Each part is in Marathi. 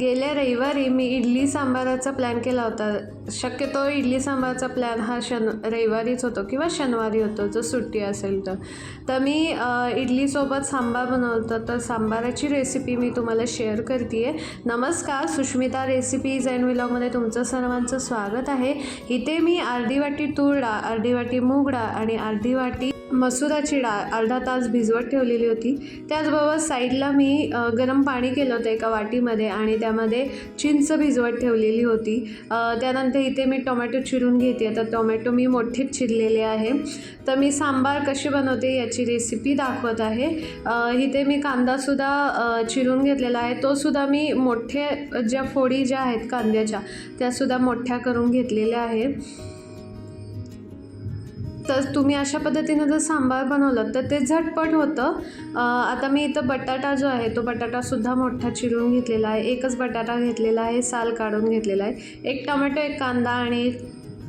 गेल्या रविवारी मी इडली सांबाराचा प्लॅन केला होता. शक्यतो इडली सांबारचा प्लॅन हा शन रविवारीच होतो किंवा शनिवारी होतो जर सुट्टी असेल तर. तर मी इडलीसोबत सांबार बनवतो तर सांबाराची रेसिपी मी तुम्हाला शेअर करते आहे नमस्कार सुष्मिता रेसिपीज अँड विलॉगमध्ये तुमचं सर्वांचं स्वागत आहे. इथे मी अर्धी वाटी तूर डाळ अर्धी वाटी मूग डाळ आणि अर्धी वाटी मसुराची डाळ अर्धा तास भिजवत ठेवलेली होती. त्याचबरोबर साईडला मी गरम पाणी केलं होतं एका वाटीमध्ये आणि त्यामध्ये चिंच भिजवत ठेवलेली होती. त्यानंतर इथे मी टोमॅटो चिरून घेते. तर टोमॅटो मी मोठेच चिरलेले आहे. तर मी सांबार कशी बनवते याची रेसिपी दाखवत आहे. इथे मी कांदासुद्धा चिरून घेतलेला आहे. तोसुद्धा मी मोठे ज्या फोडी ज्या आहेत कांद्याच्या त्यासुद्धा मोठ्या करून घेतलेल्या आहेत. तर तुम्ही अशा पद्धतीनं जर सांबार बनवलं तर ते झटपट होतं. आता मी इथं बटाटा जो आहे तो बटाटासुद्धा मोठा चिरून घेतलेला आहे. एकच बटाटा घेतलेला आहे साल काढून घेतलेला आहे. एक टोमॅटो एक कांदा आणि एक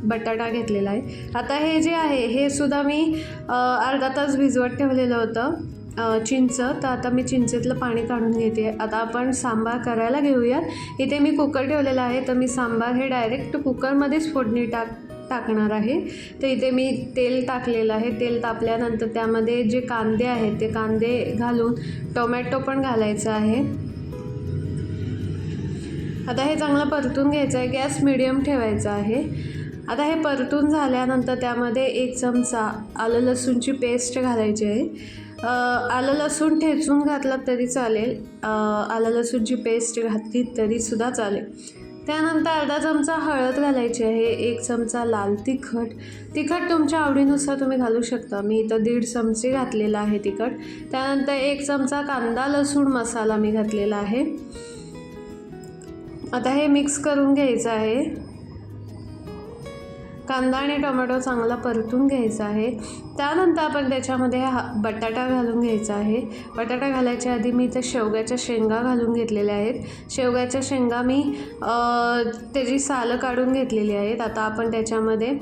बटाटा घेतलेला आहे. आता हे जे आहे हे सुद्धा मी अर्धा तास भिजवत ठेवलेलं होतं चिंच. तर आता मी चिंचेतलं पाणी काढून घेते. आता आपण सांबार करायला घेऊयात. इथे मी कुकर ठेवलेला आहे. तर मी सांबार हे डायरेक्ट कुकरमध्येच फोडणी टाक टाकणार आहे. तर इथे मी तेल टाकलेलं आहे. तेल तापल्यानंतर त्यामध्ये जे कांदे आहेत ते कांदे घालून टोमॅटो पण घालायचं आहे. आता हे चांगलं परतून घ्यायचं आहे. गॅस मिडियम ठेवायचा आहे. आता हे परतून झाल्यानंतर त्यामध्ये एक चमचा आलं लसूणची पेस्ट घालायची आहे. आलं लसूण ठेचून घातलं तरी चालेल. आलं लसूणची पेस्ट घातली तरीसुद्धा चालेल. त्यानंतर अर्धा चमचा हळद घालायची आहे एक चमचा लाल तिखट. तिखट तुमच्या आवडीनुसार तुम्ही घालू शकता. मी इथं दीड चमचे घातलेला आहे तिखट. त्यानंतर एक चमचा कांदा लसूण मसाला मी घातलेला आहे. आता हे मिक्स करून घ्यायचं आहे. कांदा आणि टोमॅटो चांगला परतून घ्यायचा आहे. त्यानंतर आपण त्याच्यामध्ये हा बटाटा घालून घ्यायचा आहे. बटाटा घालायच्या आधी मी इथं शेवग्याच्या शेंगा घालून घेतलेल्या आहेत. शेवग्याच्या शेंगा मी त्याची सालं काढून घेतलेली आहेत. आता आपण त्याच्यामध्ये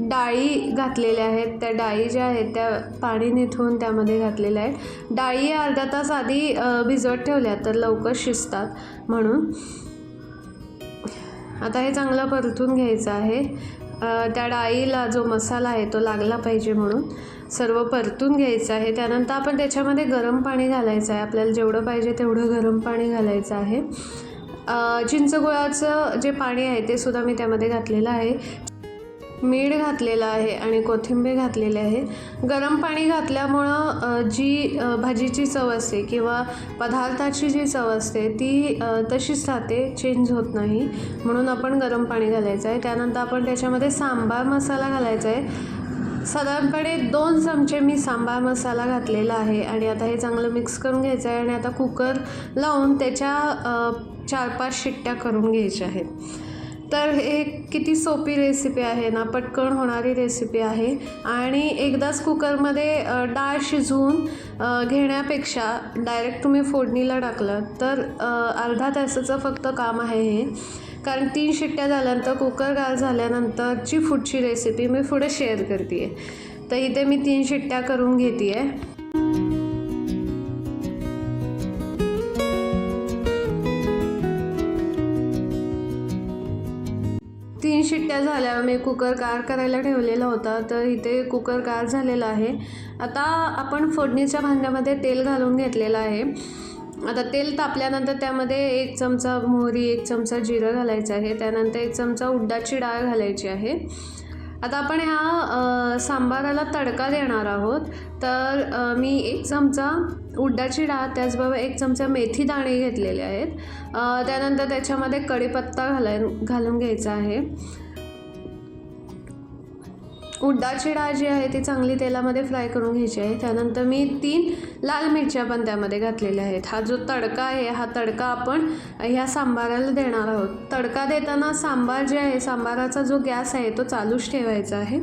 डाळी घातलेल्या आहेत. त्या डाळी ज्या आहेत त्या पाणी निथून त्यामध्ये घातलेल्या आहेत. डाळी अर्धा तास आधी भिजवत ठेवल्या तर लवकर शिजतात म्हणून. आता हे चांगलं परतून घ्यायचं आहे. त्या डाळीला जो मसाला आहे तो लागला पाहिजे म्हणून. सर्व परतून घ्यायचं आहे. त्यानंतर आपण त्याच्यामध्ये गरम पाणी घालायचं आहे. आपल्याला जेवढं पाहिजे तेवढं गरम पाणी घालायचं आहे. चिंचगुळाचं जे पाणी आहे ते सुद्धा मी त्यामध्ये घातलेलं आहे. मीठ घातलेलं आहे आणि कोथिंबीर घातलेली आहे. गरम पाणी घातल्यामुळं जी भाजीची चव असते किंवा पदार्थाची जी चव असते ती तशीच राहते चेंज होत नाही. म्हणून आपण गरम पाणी घालायचं आहे त्यानंतर आपण त्याच्यामध्ये सांबार मसाला घालायचा आहे साधारणपणे दोन चमचे मी सांबार मसाला घातलेला आहे आणि आता हे चांगलं मिक्स करून घ्यायचं आहे आणि आता कुकर लावून त्याच्या चार पाच शिट्ट्या करून घ्यायच्या आहेत. तर हे किती सोपी रेसिपी आहे ना पटकन होणारी रेसिपी आहे. आणि एकदाच कुकरमध्ये डाळ शिजवून घेण्यापेक्षा डायरेक्ट तुम्ही फोडणीला टाकलं तर अर्धा तासाचं फक्त काम आहे हे. कारण तीन शिट्ट्या झाल्यानंतर कुकर गार झाल्यानंतरची पुढची रेसिपी मी पुढे शेअर करते आहे तर इथे मी तीन शिट्ट्या करून घेते आहे तीन शिट्ट्या झाल्या. मी कुकर गार करायला ठेवलेला होता तर इथे कुकर गार झालेला आहे. आता आपण फोडणीच्या भांड्यामध्ये तेल घालून घेतलेलं आहे. आता तेल तापल्यानंतर त्यामध्ये एक चमचा मोहरी एक चमचा जिरं घालायचं आहे. त्यानंतर एक चमचा उड्डाची डाळ घालायची आहे. आता आपण ह्या सांबाराला तडका देणार आहोत. तर मी एक चमचा उड्डाची डाळ त्याचबरोबर एक चमचा मेथी दाणे घेतलेले आहेत. त्यानंतर त्याच्यामध्ये कढीपत्ता घालाय घालून घ्यायचा आहे. उडदाची डाळ जी आहे ती चांगली तेलामध्ये फ्राय करून घ्यायची आहे. त्यानंतर मी तीन लाल मिरच्या पण त्यामध्ये घातलेल्या आहेत. हा जो तडका आहे हा तडका आपण ह्या सांबाराला देणार आहोत. तडका देताना सांबार जे आहे सांबाराचा जो गॅस आहे तो चालूच ठेवायचा आहे.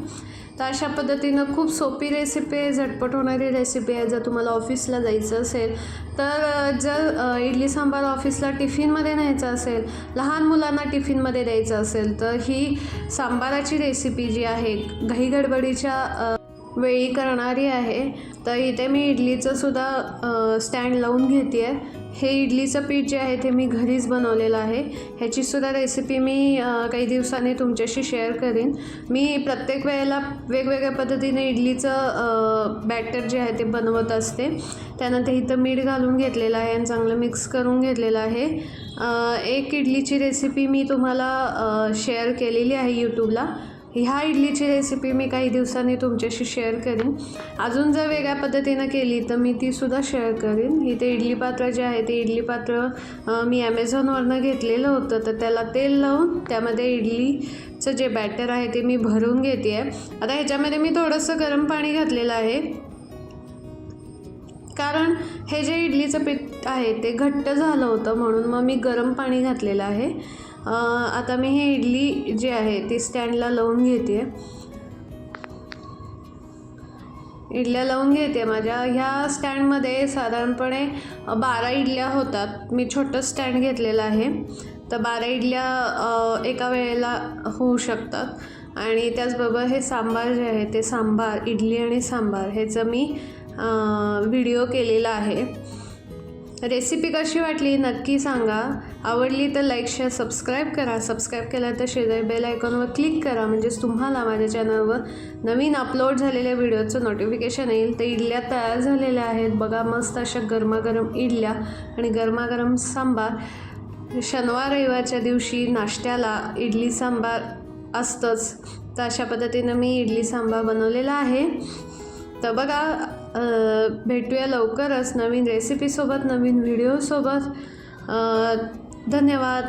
तर अशा पद्धतीनं खूप सोपी रेसिपी आहे झटपट होणारी रेसिपी आहे. जर तुम्हाला ऑफिसला जायचं असेल तर जर इडली सांबार ऑफिसला टिफिनमध्ये न्यायचं असेल लहान मुलांना टिफिनमध्ये द्यायचं असेल तर ही सांबाराची रेसिपी जी आहे घही गडबडीच्या वेळी करणारी आहे. तर इथे मी इडलीचं सुद्धा स्टँड लावून घेते आहे हे इडलीचं पीठ जे आहे ते मी घरीच बनवलेलं आहे. ह्याचीसुद्धा रेसिपी मी काही दिवसांनी तुमच्याशी शेअर करीन. मी प्रत्येक वेळेला वेगवेगळ्या पद्धतीने इडलीचं बॅटर जे आहे ते बनवत असते. त्यानंतर इथं मीठ घालून घेतलेलं आहे आणि चांगलं मिक्स करून घेतलेलं आहे. एक इडलीची रेसिपी मी तुम्हाला शेअर केलेली आहे यूट्यूबला ह्या इडलीची रेसिपी मी काही दिवसांनी तुमच्याशी शेअर करीन. अजून जर वेगळ्या पद्धतीनं केली तर मी तीसुद्धा शेअर करीन. इथे इडली पात्र जे आहे ते इडली पात्र मी ॲमेझॉनवरनं घेतलेलं होतं. तर त्याला तेल लावून त्यामध्ये इडलीचं जे बॅटर आहे ते मी भरून घेते आहे आता ह्याच्यामध्ये मी थोडंसं गरम पाणी घातलेलं आहे. कारण हे जे इडलीचं पीठ आहे ते घट्ट झालं होतं म्हणून मग मी गरम पाणी घातलेलं आहे. आता मी हे इडली जी आहे ती स्टँडला लावून घेते इडल्या लावून घेते माझ्या. ह्या स्टँडमध्ये साधारणपणे बारा इडल्या होतात. मी छोटं स्टँड घेतलेलं आहे. तर बारा इडल्या एका वेळेला होऊ शकतात. आणि त्याचबरोबर हे सांबार जे आहे ते सांबार इडली आणि सांबार ह्याचं मी व्हिडिओ केलेला आहे. रेसिपी कशी वाटली नक्की सांगा. आवडली तर लाईक शेअर सबस्क्राईब करा. सबस्क्राईब केलं तर शेजारी बेल आयकॉनवर क्लिक करा. म्हणजेच तुम्हाला माझ्या चॅनलवर नवीन अपलोड झालेल्या व्हिडिओचं नोटिफिकेशन येईल. तर इडल्या तयार झालेल्या आहेत. बघा मस्त अशा गरमागरम इडल्या आणि गरमागरम सांबार. शनिवार रविवारच्या दिवशी नाश्त्याला इडली सांबार असतंच. तर अशा पद्धतीनं मी इडली सांबार बनवलेला आहे. तर बघा भेटूया लवकरच नवीन रेसिपीसोबत नवीन व्हिडिओसोबत धन्यवाद.